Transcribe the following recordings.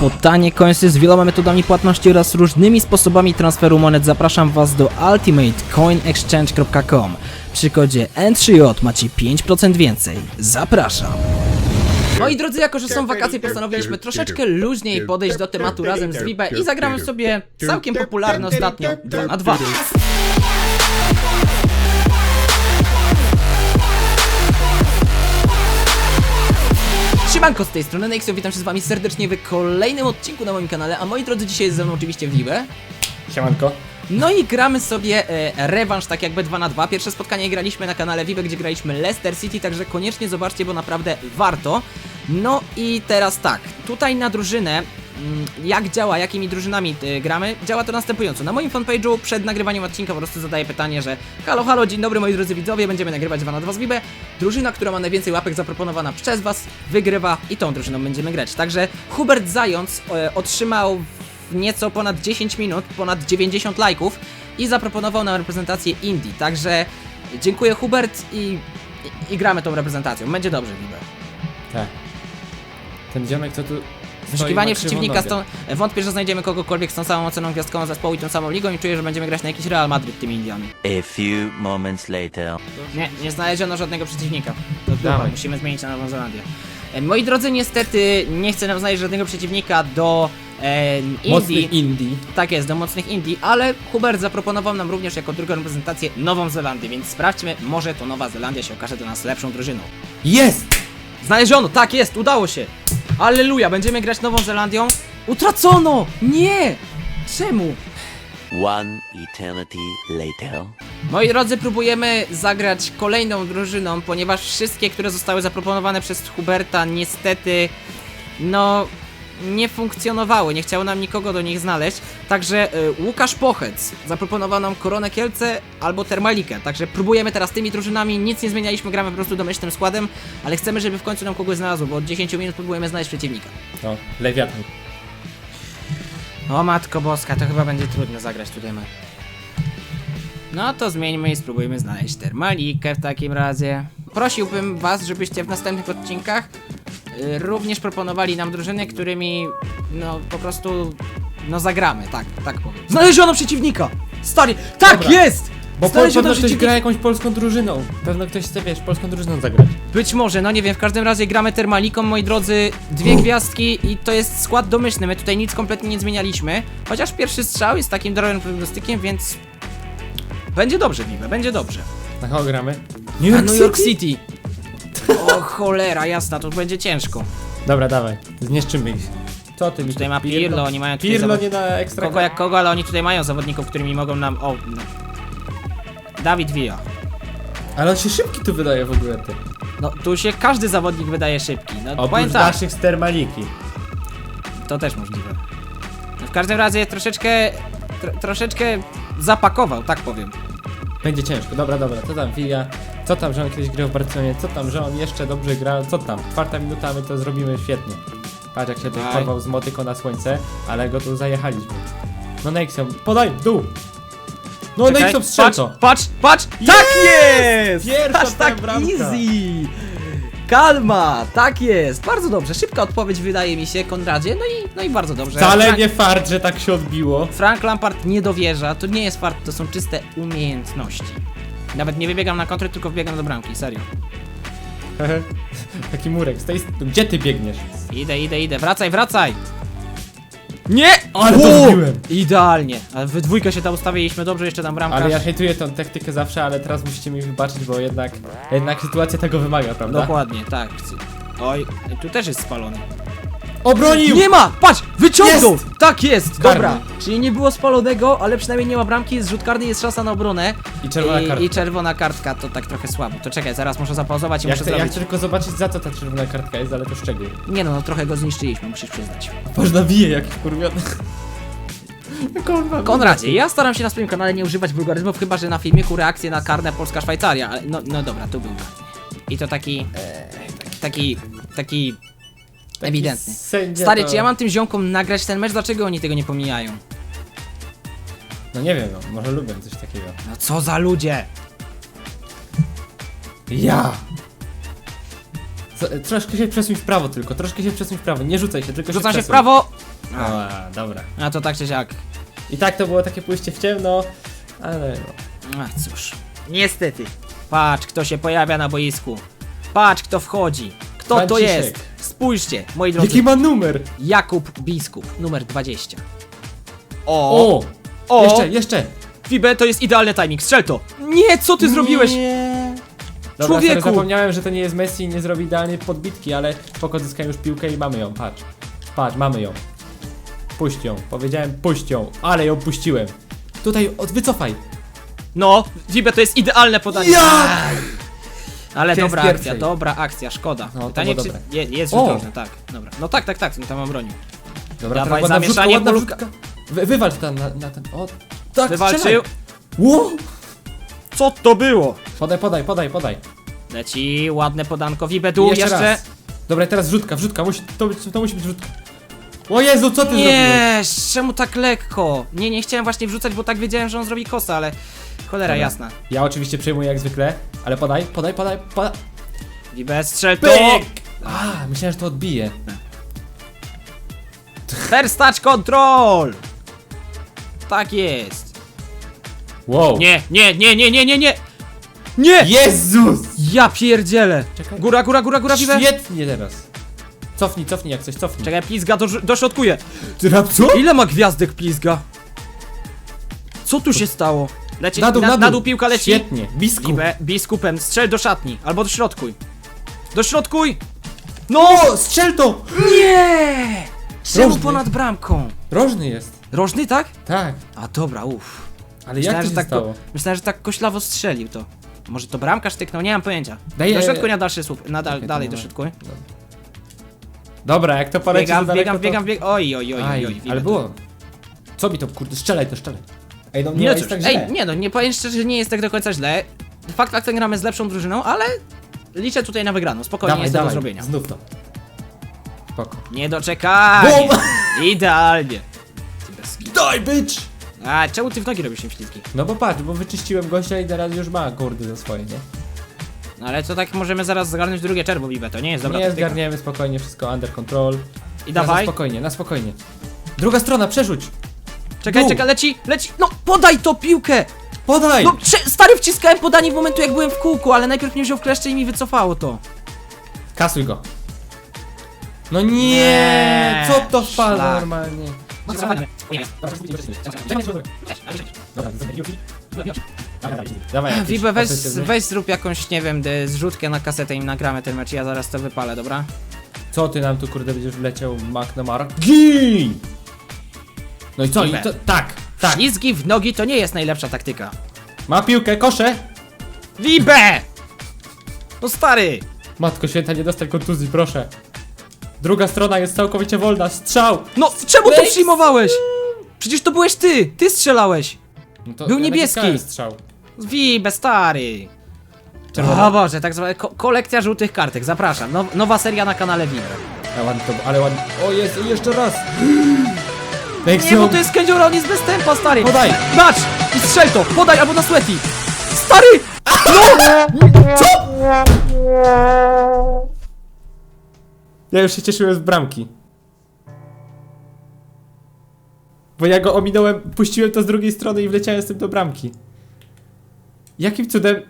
Po tanie coinsy z wieloma metodami płatności oraz różnymi sposobami transferu monet zapraszam Was do ultimatecoinexchange.com. Przy kodzie N3J macie 5% więcej. Zapraszam! Moi drodzy, jako że są wakacje, postanowiliśmy troszeczkę luźniej podejść do tematu razem z Vibe i zagramy sobie całkiem popularny ostatnio 2 na 2. Siemanko z tej strony Nexio, witam się z wami serdecznie w kolejnym odcinku na moim kanale, a moi drodzy, dzisiaj jest ze mną oczywiście Vibe. Siemanko. No i gramy sobie e, rewanż tak jakby 2 na 2 Pierwsze spotkanie graliśmy na kanale Vive, gdzie graliśmy Leicester City, także koniecznie zobaczcie, bo naprawdę warto. No i teraz tak, tutaj na drużynę, jak działa, jakimi drużynami e, gramy, działa to następująco. Na moim fanpage'u przed nagrywaniem odcinka po prostu zadaję pytanie, że halo, halo, dzień dobry moi drodzy widzowie, będziemy nagrywać 2 na 2 z Vive. Drużyna, która ma najwięcej łapek zaproponowana przez was, wygrywa i tą drużyną będziemy grać. Także Hubert Zając e, otrzymał w nieco ponad 10 minut, ponad 90 lajków i zaproponował nam reprezentację Indii. Także dziękuję Hubert i, i, i gramy tą reprezentacją. Będzie dobrze, Liber. Tak. Ten ziomek co tu Wyszukiwanie przeciwnika, krzywą z tą, wątpię, że znajdziemy kogokolwiek z tą samą oceną gwiazdkową zespołu i tą samą ligą i czuję, że będziemy grać na jakiś Real Madrid tymi Indiami. A few moments later. Nie, nie znaleziono żadnego przeciwnika. To dupa, Dawaj. musimy zmienić na Nową Zelandię. E, Moi drodzy, niestety nie chcę nam znaleźć żadnego przeciwnika do e. Mocny Indii. Indii. Tak jest, do mocnych Indii, ale Hubert zaproponował nam również jako drugą reprezentację Nową Zelandię, więc sprawdźmy, może to Nowa Zelandia się okaże dla nas lepszą drużyną. Jest! Znaleziono, tak jest, udało się! Alleluja, będziemy grać Nową Zelandią. Utracono! Nie! Czemu? One eternity later. Moi drodzy, próbujemy zagrać kolejną drużyną, ponieważ wszystkie, które zostały zaproponowane przez Huberta, niestety, no, nie funkcjonowały. Nie chciało nam nikogo do nich znaleźć. Także y, Łukasz Pochec zaproponował nam Koronę Kielce albo Termalikę. Także próbujemy teraz tymi drużynami. Nic nie zmienialiśmy, gramy po prostu domyślnym składem, ale chcemy, żeby w końcu nam kogoś znalazło, bo od 10 minut próbujemy znaleźć przeciwnika. No, lewiatan. O matko boska, to chyba będzie trudno zagrać tutaj my. No to zmieńmy i spróbujmy znaleźć termalikę w takim razie. Prosiłbym was, żebyście w następnych odcinkach również proponowali nam drużyny, którymi no po prostu no zagramy, tak, tak powiem. Znaleziono przeciwnika! Stary, tak Dobra. jest! Bo po, Znaleziono pewno ktoś przeciwnika. gra jakąś polską drużyną. Pewno ktoś chce, wiesz, polską drużyną zagrać. Być może, no nie wiem, w każdym razie gramy termaliką, moi drodzy, dwie gwiazdki i to jest skład domyślny, my tutaj nic kompletnie nie zmienialiśmy, chociaż pierwszy strzał jest takim drogim prognostykiem, więc będzie dobrze, Vive, będzie dobrze. Na kogo gramy? A New York City! O cholera, jasna, to będzie ciężko. Dobra, dawaj. Zniszczymy ich. Co ty mi Tutaj tu- ma Pirlo, oni mają tutaj Pirlo nie na ekstra... kogo jak kogo, ale oni tutaj mają zawodników, którymi mogą nam... O, no. Dawid Villa. Ale on się szybki tu wydaje w ogóle, ty. No, tu się każdy zawodnik wydaje szybki, no Oprócz powiem tak. naszych z Termaliki. To też możliwe. No, w każdym razie troszeczkę, tro, troszeczkę zapakował, tak powiem. Będzie ciężko. Dobra, dobra. Co tam Villa? Co tam, że on kiedyś grał w Barcelonie? Co tam, że on jeszcze dobrze gra? Co tam? Czwarta minuta, my to zrobimy świetnie. Patrz jak się tu Daj. porwał z motyką na słońce, ale go tu zajechaliśmy. No Nexium, podaj, w dół! No Czekaj, Nexium strzel patrz, patrz, patrz! Tak jest! Pierwsza Aż tak bramka. easy! Kalma, tak jest! Bardzo dobrze, szybka odpowiedź wydaje mi się, Konradzie, no i, no i bardzo dobrze. Wcale Frank, nie fart, że tak się odbiło. Frank Lampard nie dowierza, to nie jest fart, to są czyste umiejętności. Nawet nie wybiegam na kontrę, tylko wbiegam do bramki, serio. Taki murek, z tej Gdzie ty biegniesz? Idę, idę, idę, wracaj, wracaj! Nie! Ale to O! zbiłem. Idealnie, ale we dwójkę się tam ustawiliśmy dobrze, jeszcze tam bramkarz. Ale ja hejtuję tą taktykę zawsze, ale teraz musicie mi wybaczyć, bo jednak, jednak sytuacja tego wymaga, prawda? Dokładnie, tak. Oj, tu też jest spalony. Obronił! Nie ma! Patrz! Wyciągnął! Jest! Tak jest! Karny. Dobra. Czyli nie było spalonego, ale przynajmniej nie ma bramki, jest rzut karny, jest szansa na obronę. I czerwona I, kartka. I czerwona kartka, to tak trochę słabo. To czekaj, zaraz muszę zapauzować i Ja muszę chcę, ja zrobić. chcę tylko zobaczyć za co ta czerwona kartka jest, ale to szczegół. Nie no, no, trochę go zniszczyliśmy, musisz przyznać. Można bije jakiś kurwiony. Kurwa. Konradzie, ja staram się na swoim kanale nie używać wulgaryzmów, chyba że na filmiku reakcje na karne Polska-Szwajcaria, ale no, no dobra, to był. I to taki, e, taki, taki, Taki ewidentny. sędzia Stary, to- czy ja mam tym ziomkom nagrać ten mecz? Dlaczego oni tego nie pomijają? No nie wiem, no, może lubię coś takiego. No co za ludzie! Ja! Z- Troszkę się przesuń w prawo tylko, troszkę się przesuń w prawo, nie rzucaj się, tylko Rzucam się się w przesuń. prawo. A, dobra. A to tak czy siak. I tak to było takie pójście w ciemno, ale no. Ach, cóż. Niestety. Patrz, kto się pojawia na boisku. Patrz, kto wchodzi. Kto to Franciszek. jest? Spójrzcie, moi drodzy. Jaki ma numer? Jakub Biskup, numer 20. O! O! O! Jeszcze, jeszcze! Fibe, to jest idealny timing, strzel to! Nie, co ty zrobiłeś? Nie. Dobra, Człowieku! sorry, zapomniałem, że to nie jest Messi i nie zrobi idealnej podbitki, ale spoko zyskałem już piłkę i mamy ją, patrz. Patrz, mamy ją. Puść ją. Powiedziałem puść ją, ale ją puściłem. Tutaj, od, wycofaj. No, Fibe, to jest idealne podanie. Ja! Ale dobra pierwszej. akcja, dobra akcja, szkoda. No, to Pytanie, było czy... dobre. Je, jest O! rzut rożny, tak, dobra. No tak, tak, tak, tam mam broni. Dobra, Dawaj, teraz ładna wrzutka, zamieszanie, ładna polówka. wrzutka. Wy, wywalcz tam na, na ten, o, tak, Wywalczył. strzelaj. Wow. Co to było? Podaj, podaj, podaj, podaj. Leci, ładne podanko, I jeszcze... raz. Dobra, teraz wrzutka, wrzutka, musi, to, być- to musi być wrzutka. O Jezu, co ty zrobiłeś? Nie, czemu tak lekko? Nie, nie chciałem właśnie wrzucać, bo tak wiedziałem, że on zrobi kosa, ale... Cholera Dobra. jasna. Ja oczywiście przejmuję jak zwykle, ale podaj, podaj, podaj, podaj. Fibe, strzel to! Pyk! A, myślałem, że to odbije. First touch control! Tak jest. Wow. Nie, nie, nie, nie, nie, nie, nie! Nie! Jezus! Ja pierdzielę! Czekaj. Góra, góra, góra, góra, Fibe! Świetnie teraz. Cofnij, cofnij jak coś, cofnij. Czekaj, Plizga do, dośrodkuje. Ty na co? Ile ma gwiazdek Plizga? Co tu się stało? Leci, Na dół, na, na dół. piłka leci. Świetnie, biskup. Biskupem, strzel do szatni. Albo do środkuj. Do środkuj! No! Strzel to! Nie! Czemu Rożny. ponad bramką? Rożny jest. Rożny, tak? Tak. A dobra, uff. Ale jak to się tak, stało? myślałem, że tak koślawo strzelił to. Może to bramkarz tyknął, nie mam pojęcia. Daję- Do środku na dalszy słup, na dal, Czekaj, to dalej do moment. środku. Dobra, jak to poleci Biegam, za daleko, biegam, to... biegam, biegam. Oj, oj, oj, Aj, oj, oj. ale było. Co mi to, kurde, strzelaj to, strzelaj. Ej, no nie, Nie, no jest cóż, tak źle. ej, nie no, nie powiem szczerze, że nie jest tak do końca źle. Fakt faktem gramy z lepszą drużyną, ale liczę tutaj na wygraną. Spokojnie dawaj, jest do zrobienia. znów to. Spoko. Nie doczekaj! Bum! Idealnie. Daj, bitch! A czemu ty w nogi robisz tym ślizgi? No bo patrz, bo wyczyściłem gościa i teraz już ma kurde za swoje, nie? No ale to tak możemy zaraz zgarnąć drugie czerwo bibe, to nie jest dobra nie taktyka. zgarniemy spokojnie, wszystko under control. I Na dawaj. spokojnie, na spokojnie. Druga strona, przerzuć! Czekaj, Dół. czekaj, leci, leci. No podaj to piłkę! Podaj! No stary wciskałem podanie w momentu jak byłem w kółku, ale najpierw mnie wziął w kleszcze i mi wycofało to. Kasuj go. No nie, Nie, co to wpada szlak. normalnie? Dawaj, jakieś Wibe, weź, weź zrób jakąś, nie wiem, de- zrzutkę na kasetę i nagramy ten mecz, ja zaraz to wypalę, dobra? Co ty nam tu kurde będziesz wleciał McNamara? Gin! No i co? I to, tak, tak. Ślizgi w nogi to nie jest najlepsza taktyka. Ma piłkę, kosze! Wibe! No stary! Matko święta, nie dostaj kontuzji, proszę. Druga strona jest całkowicie wolna, strzał! No czemu to Weź- przyjmowałeś? Przecież to byłeś ty! Ty strzelałeś! No to Był ja niebieski. naciskałem strzał. Wibe, stary! Czerwony. O Boże, tak zwana ko kolekcja żółtych kartek, zapraszam. Now, nowa seria na kanale Wibe. Ale ładnie to, ale ładnie. O jest, i jeszcze raz! Nie, bo to jest kędziora, on jest bez tempa, stary! Podaj! Bacz! I strzel to! Podaj albo na sweaty! Stary! Ja już się cieszyłem z bramki. Bo ja go ominąłem, puściłem to z drugiej strony i wleciałem z tym do bramki. Jakim cudem...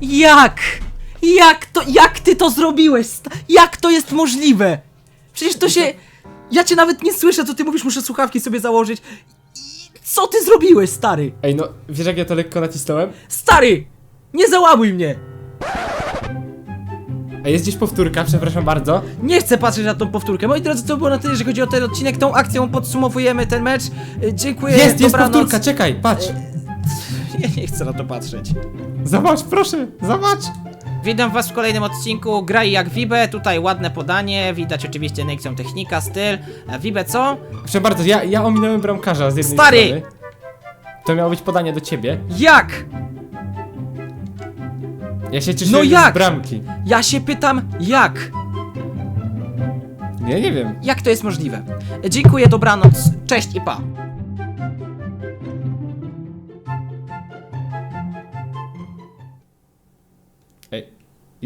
Jak? Jak to, jak ty to zrobiłeś? Jak to jest możliwe? Przecież to się... Ja cię nawet nie słyszę, co ty mówisz, muszę słuchawki sobie założyć. I Co ty zrobiłeś, stary? Ej no, wiesz jak ja to lekko nacisnąłem? Stary! Nie załamuj mnie! A jest gdzieś powtórka, przepraszam bardzo. Nie chcę patrzeć na tą powtórkę. Moi drodzy, to było na tyle, jeżeli chodzi o ten odcinek. Tą akcją podsumowujemy ten mecz. Y, Dziękuję, Jest, jest dobranoc. powtórka, czekaj, patrz! Ja nie chcę na to patrzeć. Zobacz, proszę, zobacz! Witam was w kolejnym odcinku Graj jak Vibe, tutaj ładne podanie, widać oczywiście Nexion technika, styl. E, Vibe co? Proszę bardzo, ja, ja ominąłem bramkarza z jednej Stary! strony. To miało być podanie do ciebie. Jak? Ja się cieszyłem No z jak? bramki. Ja się pytam, jak? Ja nie wiem. Jak to jest możliwe? Dziękuję, dobranoc, cześć i pa.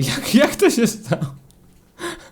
Jak, jak to się stało?